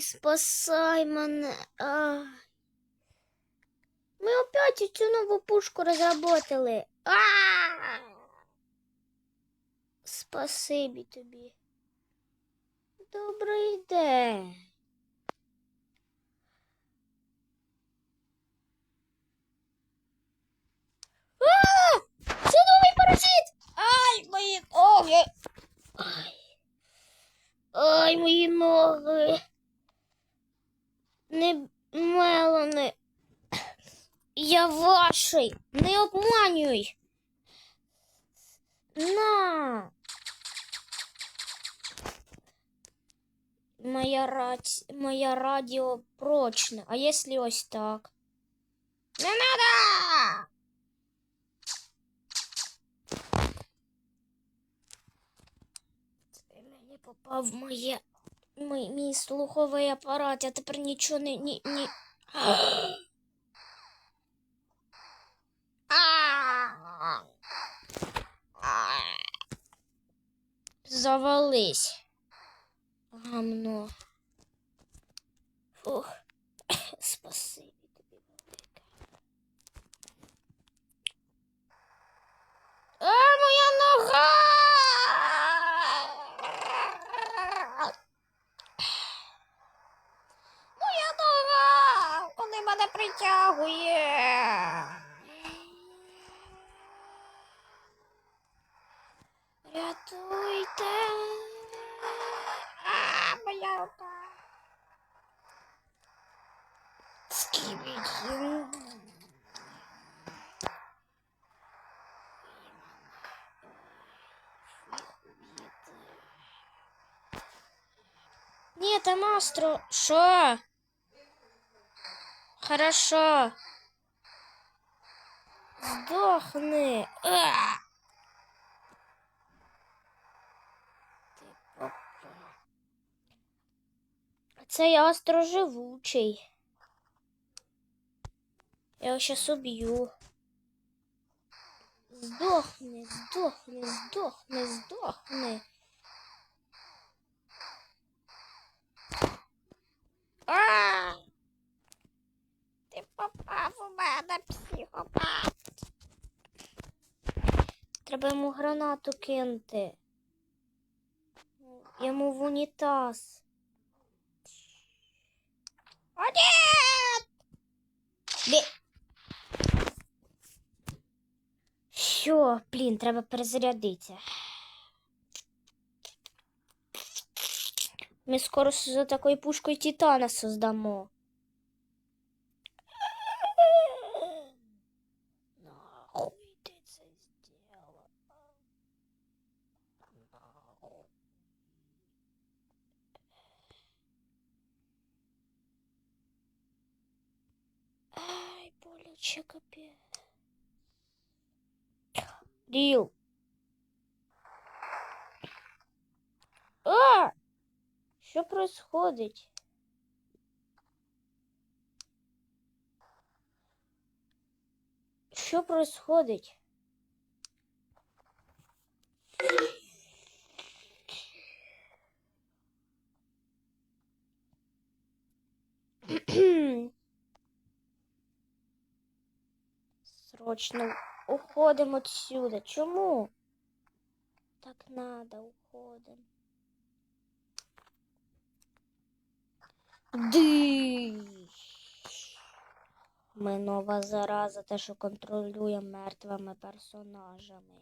Ай, спасай мене. Ай. Ми опять цю нову пушку розработали. А! Спасибі тобі. Добрий день. А! Це новий паразит! Ай, мої ноги! Мої ноги. Не Мелани. Я ваший. Не обманюй. На. Моя, раці... Моя радіо прочна. А если ось так? Не надо! Це мені попав в моє мій, мій слуховий апарат. Я тепер нічого не. Ні, ні. Завались. Гамно. Фух. Спасибі тобі велике. А, моя нога! мене притягує. Рятуйте. А, моя рука. Скибіді. Ні, там Астро. Що? Хорошо. Здохни. А! Ти попа. Цей Астро живучий. Я його щас уб'ю. Здохни, здохни, здохни, здохни. А! Ти попав у мене, психопат. Треба йому гранату кинути. Йому в унітаз. О! Бі... Що, блін, треба перезарядитися. Ми скоро за такою пушкою Титана создамо. Нахуй ти це зробила? Нахуй. Ай, боляче капець. Ріл. А! Що происходить? Що происходить? Срочно Уходимо отсюда. Чому? Так надо, уходим. Ди. Ми нова зараза, те, що контролює мертвими персонажами.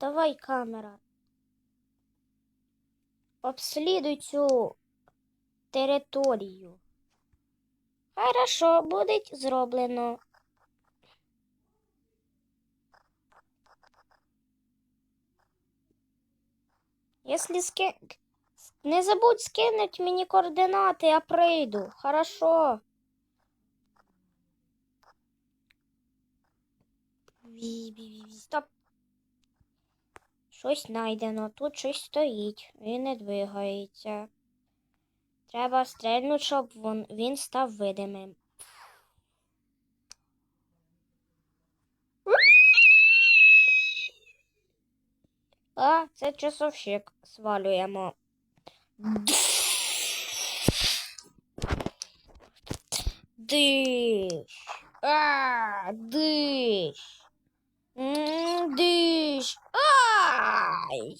Давай, камера. Обслідуй цю територію. Хорошо, буде зроблено. Якщо ски... Не забудь скинуть мені координати, я прийду. Хорошо. Стоп. Щось знайдено. Тут щось стоїть. Він не двигається. Треба стрельнути, щоб він, став видимим. А, це часовщик. Свалюємо. Диш. А, диш. Диш. Ай.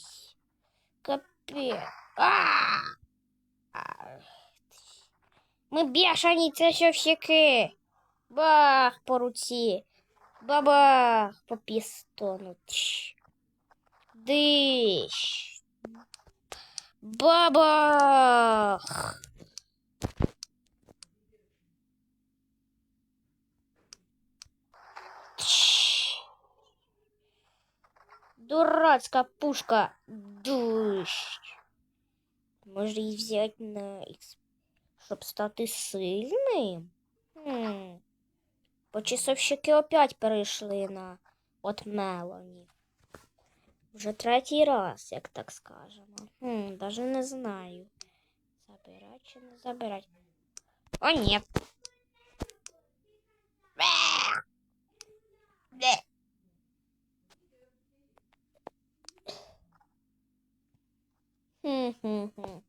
Капець. А. Ах. Ми бешені, це часовщики. Бах по руці. Бабах по пістону. Тш. Диш. Бабах. Тш. Дурацька пушка. Душ. Може її взяти на щоб стати сильним? Хм. Бо часовщики опять перейшли на от Мелоні. Вже третій раз, як так скажемо. Хм, даже не знаю. Забирать чи не забирать. О, ні. Бе! Бе! Хм-хм-хм.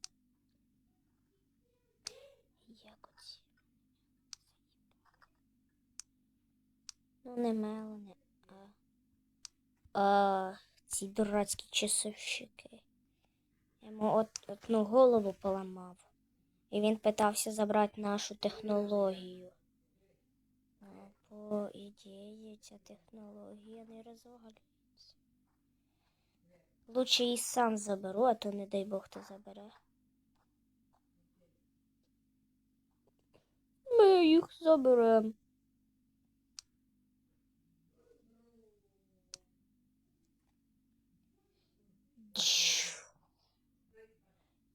Ну, не Мелони, а... А, ці дурацькі часовщики. Йому от, одну голову поламав. І він питався забрати нашу технологію. По ідеї, ця технологія не розвалюється. Лучше і сам заберу, а то не дай Бог хто забере. Ми їх заберемо.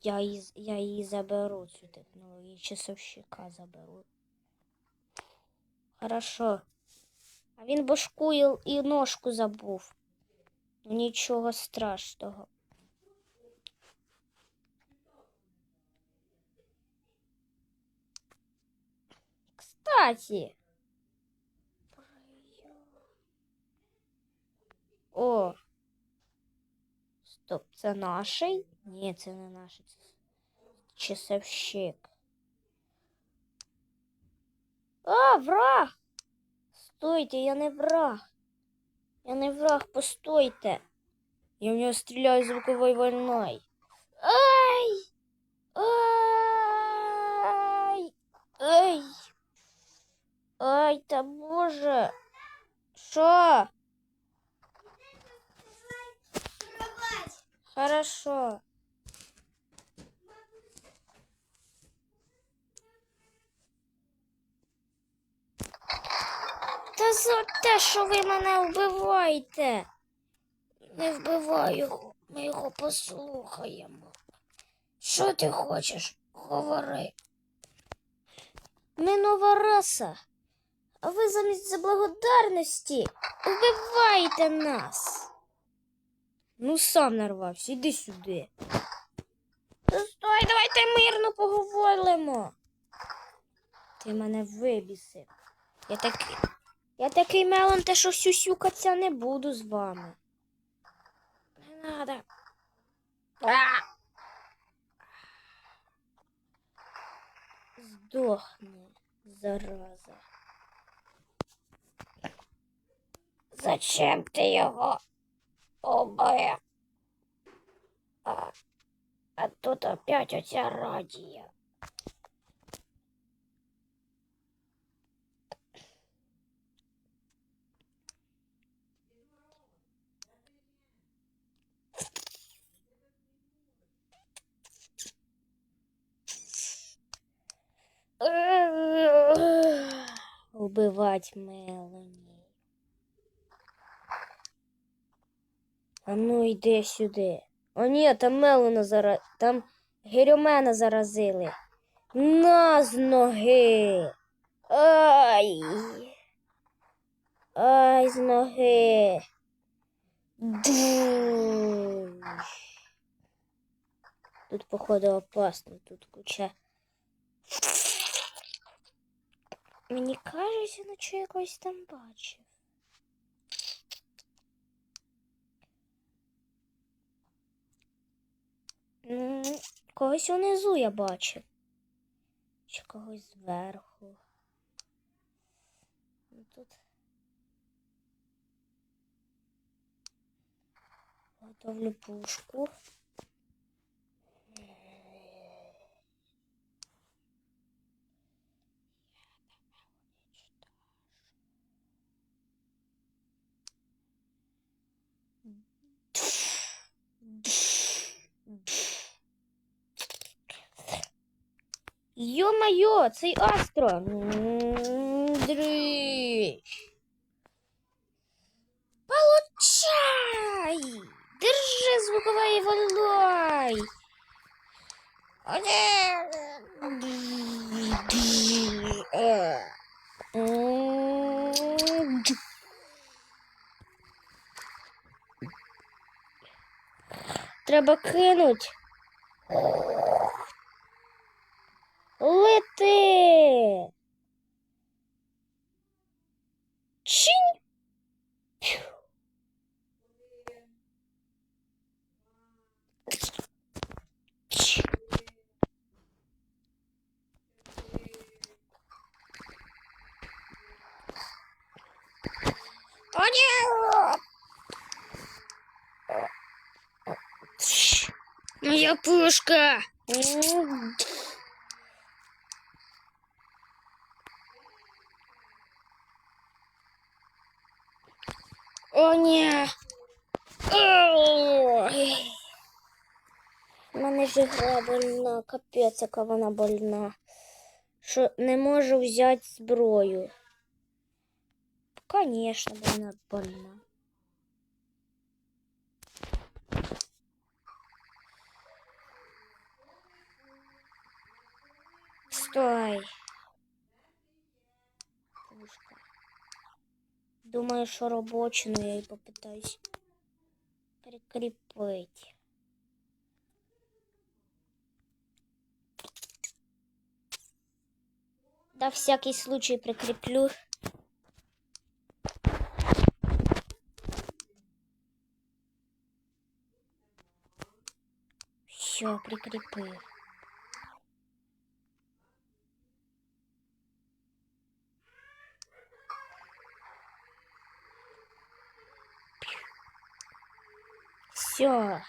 Я її, я її заберу, цю технологію, часовщика заберу. Хорошо. А він башку і, і ножку забув. Нічого страшного. Кстати. О. Стоп, це наший? Ні, це не наш. Часовщик. А, враг! Стойте, я не враг. Я не враг, постойте. Я в нього стріляю звуковою волною. Ай! Ай! Ай! Ай, та боже! Що? Хорошо. Та за те, що ви мене вбиваєте. Не вбивай його, ми його послухаємо. Що ти хочеш? Говори. Ми нова раса. А ви замість за благодарності вбиваєте нас. Ну, сам нарвався, іди сюди. Та стой, давайте мирно поговоримо. Ти мене вибісив. Я такий. Я такий мелон, те, що сюсюкатися не буду з вами. Не надо. А! Здохни, зараза. Зачем ти його убив? А, а тут опять оця радія. Убивать Мелані. А ну йди сюди. О ні, там Мелона зара... там Герюмена заразили. На з ноги. Ай. Ай, з ноги. Ду. Тут, походу, опасно, тут куча. Мені кажеться, наче якось там бачив. Когось унизу я бачив. Чи когось зверху. Ну, Тут. Готовлю пушку. Йо-моє, цей Астро. Дрищ. Получай! Держи звуковий волой. О, Треба кинуть. Лети. Чинь. Пью. Ч. О, нет! Моя пушка. О, ні. Ой. Мене вже гра больна, капець, яка вона больна. Що не можу взяти зброю. Конечно, вона больна. Думаю, що робочу, но я її попитаюсь прикріпити. Да, всякий случай прикріплю. Все, прикріпив. Все.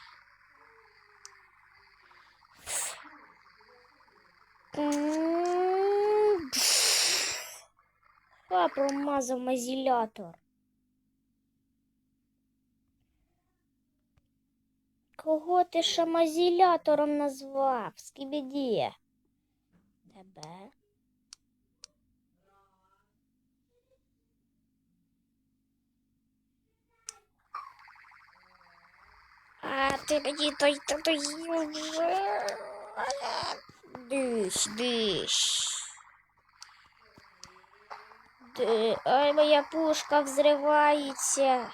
А, промазав мазілятор. Кого ти ще мазілятором назвав? Скібіді? Тебе? А ти мені той то той вже. Диш, диш. Ди- Ай, моя пушка взривається.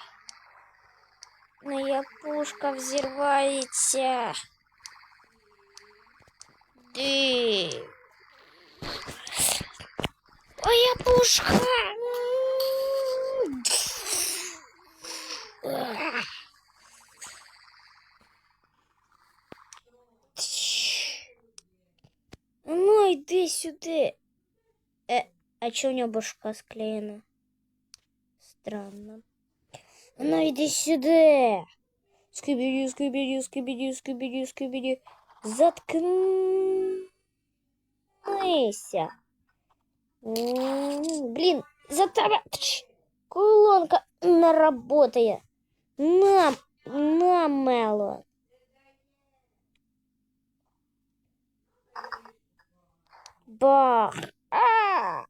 Моя пушка взірвається. Ди. Моя пушка. йди сюди. Е, а чого у нього башка склеєна? Странно. Ну, йди сюди. Скибіді, скибіді, скибіді, скибіді, скибіді. Заткнися. М, Блін, за тебе Тш, колонка не работає. На, на, Мелон. Бах. А!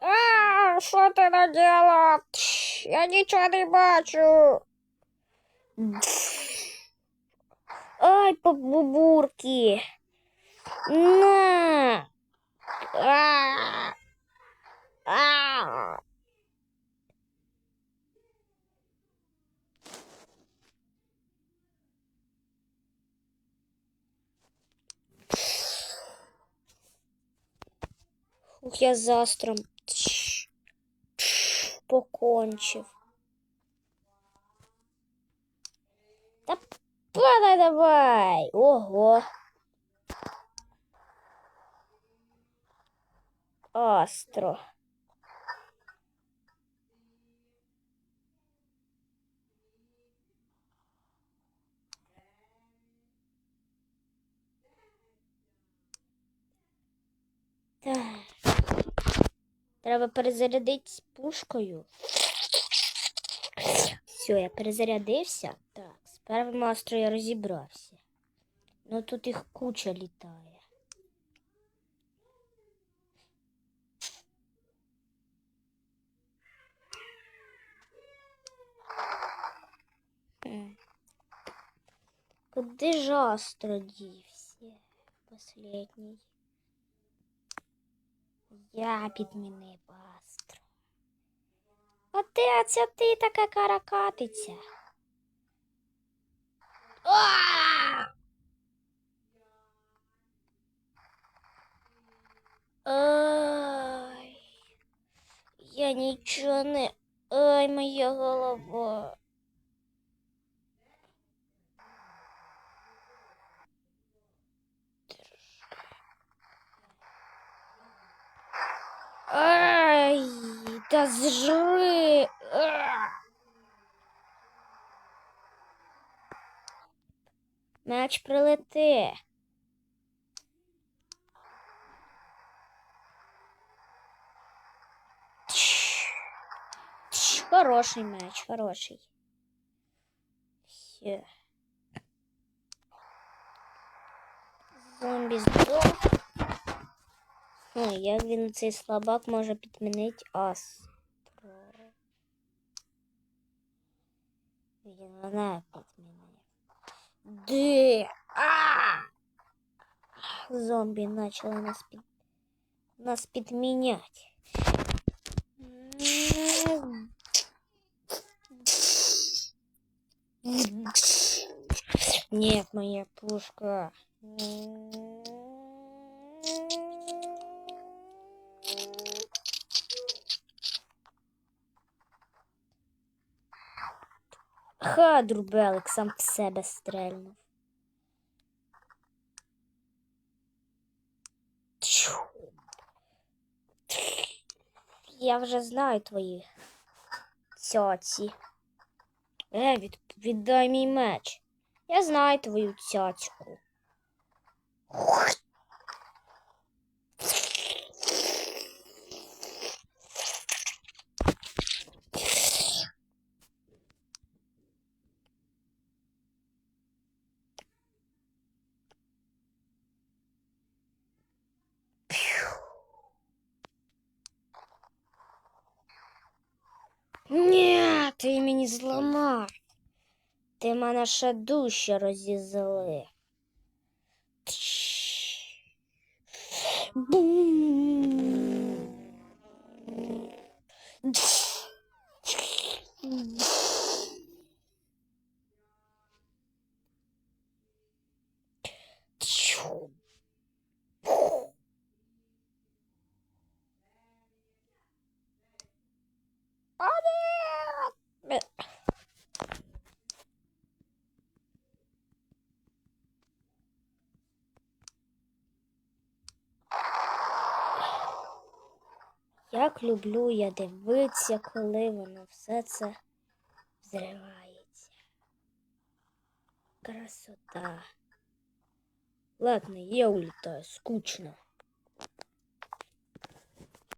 А, що ти наділа? Тш, Я нічого не бачу. Ай, побурки. На. А. А. Ух, я з астром покончив. Та падай давай. Ого. Астро. Так. Треба перезарядити з пушкою. Все, я перезарядився. Так, з первим астрою я розібрався. Ну тут їх куча літає. Куди ж астро дівся? Последній. Я підмінив астро. А ти, а це ти така каракатиця. Ай, я нічого не. Ай, моя голова. Ай, да зжри. Меч прилети. Хороший меч, хороший. Все. Зомбі здох. Ну, як він цей слабак може підмінити астро? Він мене підмінив. Де? А! Зомбі почали нас під... нас підміняти. Нет, моя пушка. Ха, друбелик сам в себе стрельнув. Я вже знаю твої цьоці. Е, від, віддай мій меч. Я знаю твою цяцьку. Ні, ти мені зламав. Ти мене ще дужче розізли. Бум. А, Як люблю я дивитися, коли воно все це взривається. Красота. Ладно, я улітаю, скучно.